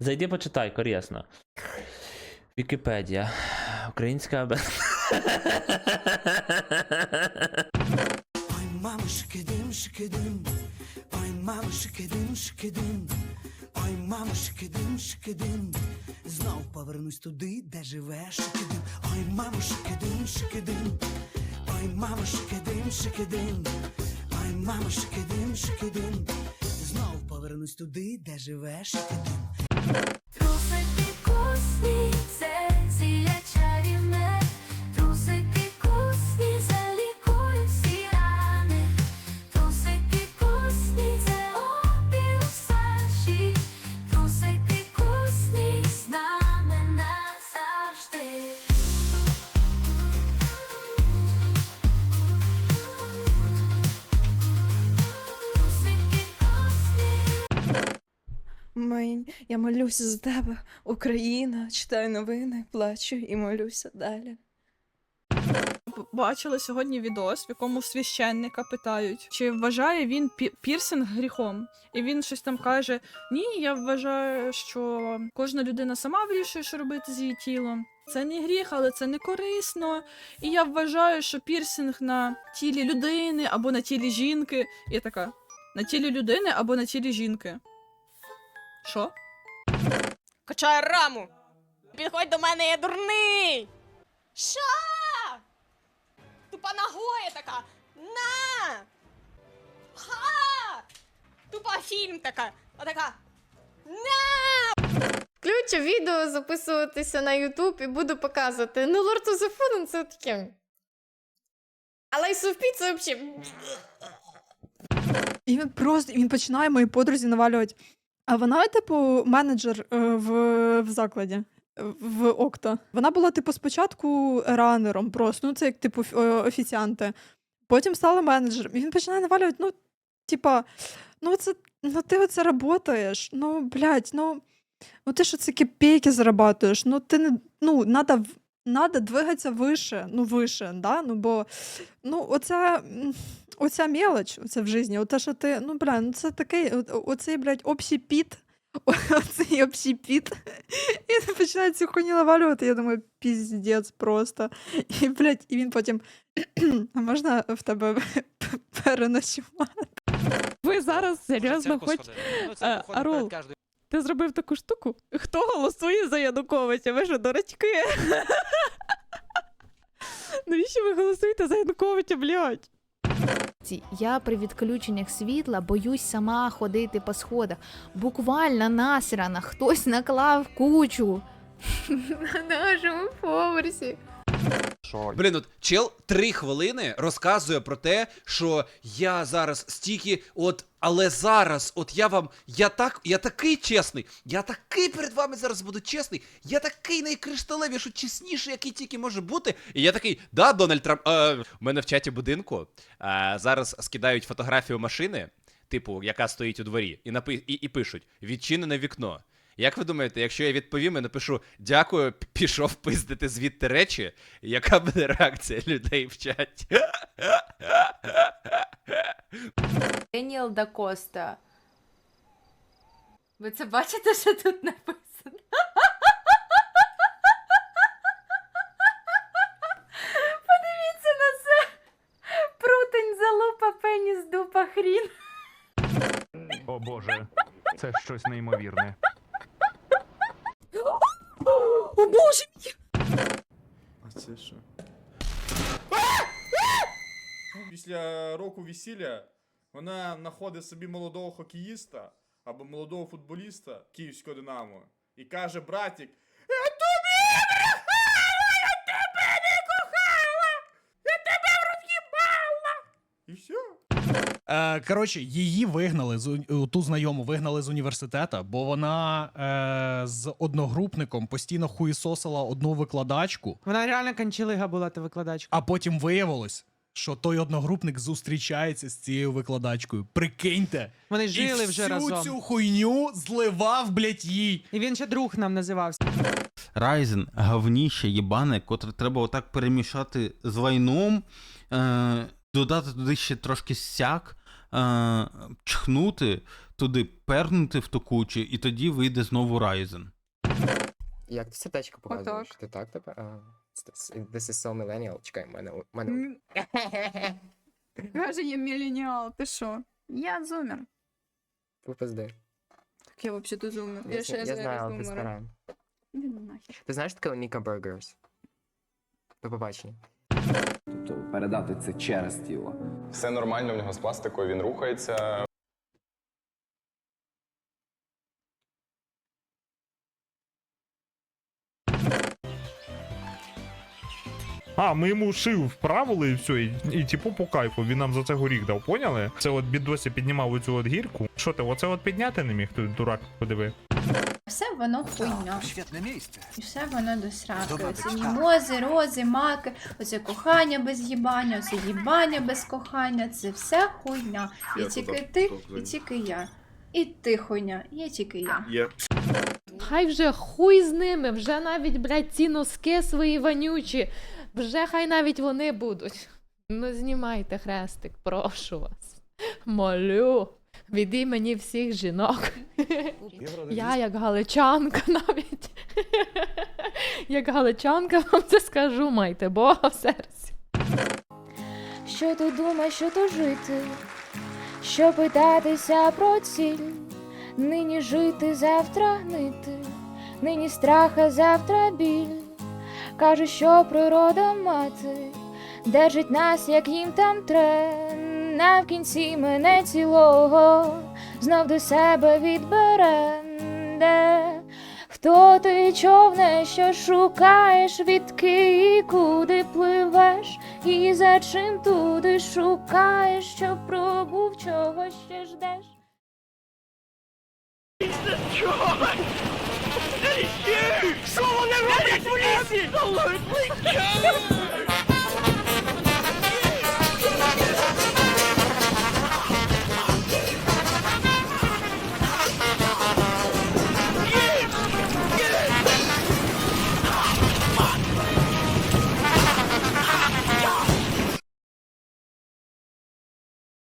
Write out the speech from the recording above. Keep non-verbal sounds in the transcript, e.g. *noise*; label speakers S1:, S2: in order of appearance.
S1: Зайди почитай, корисно. Вікіпедія. Українська
S2: Ой, мама, шикидим, шикидим. Ой, мама, шикидим, шикидим. Ой, мама, шикидим, шикидим. Знов повернусь туди, де живе шикидим. Ой, мама, шикидим, шикидим. Ой, мама, шикидим, шикидим. Ой, мама, шикидим, шикидим. Знов повернусь туди, де живе шикидим.
S3: Трусики вкусні,
S4: я молюся за тебе, Україна, читаю новини, плачу і молюся далі.
S5: Бачила сьогодні відос, в якому священника питають, чи вважає він пірсинг гріхом. І він щось там каже: Ні, я вважаю, що кожна людина сама вирішує, що робити з її тілом. Це не гріх, але це не корисно. І я вважаю, що пірсинг на тілі людини або на тілі жінки. Я така: на тілі людини або на тілі жінки. Що?
S6: Качає раму. Підходь до мене, я дурний. Що? Тупа нагоя така. На! Ха! Тупа фільм така. Отака.
S7: Включу відео записуватися на YouTube і буду показувати. Ну, Lord of the Fallen це таке. Але Ice of P це взагалі.
S8: І він просто він починає моїй подрузі навалювати. А вона, типу, менеджер е, в, в закладі е, в Окто. Вона була, типу, спочатку ранером просто, ну це як типу е, офіціанти. Потім стала менеджером. І він починає навалювати, ну, типа, ну це, ну ти оце работаєш. Ну, блядь, ну, ну ти що це копійки зарабатуєш. Ну, ти не, ну, надо, в- надо двигатися вище, ну, вище, да? Ну, бо, ну, оця, м, оця мелоч, оце в житті, оте, що ти, ну, бля, ну це такий, о- оцей, блядь, общепіт, *laughs* оцей общепіт, *laughs* і він починає цю хуйню навалювати, я думаю, піздець просто. І, блядь, і він потім, *clears throat* а можна в тебе *laughs* переночувати?
S5: Ви зараз серйозно хочете. Е, Арул, ти зробив таку штуку? Хто голосує за Януковича? Ви що, дурачки? Навіщо ви голосуєте за Януковича, блядь?
S9: Я при відключеннях світла боюсь сама ходити по сходах. Буквально насрана, хтось наклав кучу. На нашому поверсі.
S10: Блін, от чел три хвилини розказує про те, що я зараз стільки, от, але зараз, от я вам, я так, я такий чесний, я такий перед вами зараз буду чесний, я такий найкришталевіший, чесніший, який тільки може бути. І я такий, да, Дональд Трамп. Е, у мене в чаті будинку е, зараз скидають фотографію машини, типу, яка стоїть у дворі, і, напи- і, і пишуть: відчинене вікно. Як ви думаєте, якщо я відповім і напишу дякую, пішов пиздити звідти речі, яка буде реакція людей в чаті?
S7: Деніел да Коста. Ви це бачите, що тут написано? Подивіться на це. Прутень, залупа, пеніс, дупа, хрін.
S11: О боже, це щось неймовірне.
S5: О боже!
S12: А це що? Після року весілля вона знаходить собі молодого хокеїста або молодого футболіста київського Динамо і каже: братік, я тобі брехала! Я тебе не кохала! Я тебе роз'їбала! І все.
S11: Е, коротше, її вигнали з ту знайому вигнали з університету, бо вона е, з одногрупником постійно хуїсосила одну викладачку,
S6: Вона реально кончилига була та викладачка.
S11: а потім виявилось, що той одногрупник зустрічається з цією викладачкою. Прикиньте,
S6: Вони жили
S11: і всю цю хуйню зливав, блядь, їй.
S6: І він ще друг нам називався.
S10: Райзен говніще єбане, котре треба отак перемішати з лайном, е, додати туди ще трошки сяк,
S13: е, чхнути туди, пернути в ту кучу, і тоді вийде знову Ryzen.
S14: Як ти сердечко показуєш? Ти так тепер? А, this is so millennial. Чекай, в мене, у мене...
S4: Каже, я міленіал, ти що? Я зумер.
S14: Попизди.
S4: Так я взагалі зумер.
S14: Я, я, я знаю, але ти стара. Ти знаєш таке Ніка Burgers? До побачення.
S15: Тобто передати це через тіло.
S16: Все нормально в нього з пластикою, він рухається.
S5: А, ми йому шив вправили і все, і, і типу по кайфу, він нам за це горіх дав, поняли? Це от бідосі піднімав оцю от гірку. Що ти, оце от підняти не міг, той дурак подиви.
S4: Все воно хуйня.
S15: Світне місце.
S4: І все воно до сраки. Оце мімози, рози, маки, оце кохання без їбання, оце їбання без кохання. Це все хуйня. І тільки ти, і тільки я. І ти хуйня, і тільки я.
S16: Є.
S9: Хай вже хуй з ними, вже навіть, блядь, ці носки свої вонючі, вже хай навіть вони будуть. Ну, знімайте хрестик, прошу вас. Молю. Від імені всіх жінок. Я як галичанка навіть. Як галичанка вам це скажу, майте Бога в серці. Що ти думаєш, що то жити? Що питатися про ціль? Нині жити, завтра гнити, нині страх, а завтра біль. Каже, що природа мати держить нас, як їм там тре. На в кінці мене цілого знов до себе відбере. Де? Хто ти човне, що шукаєш, відки і куди пливеш, і за чим туди шукаєш, що пробув, чого ще ждеш?
S5: Що вони роблять в лісі?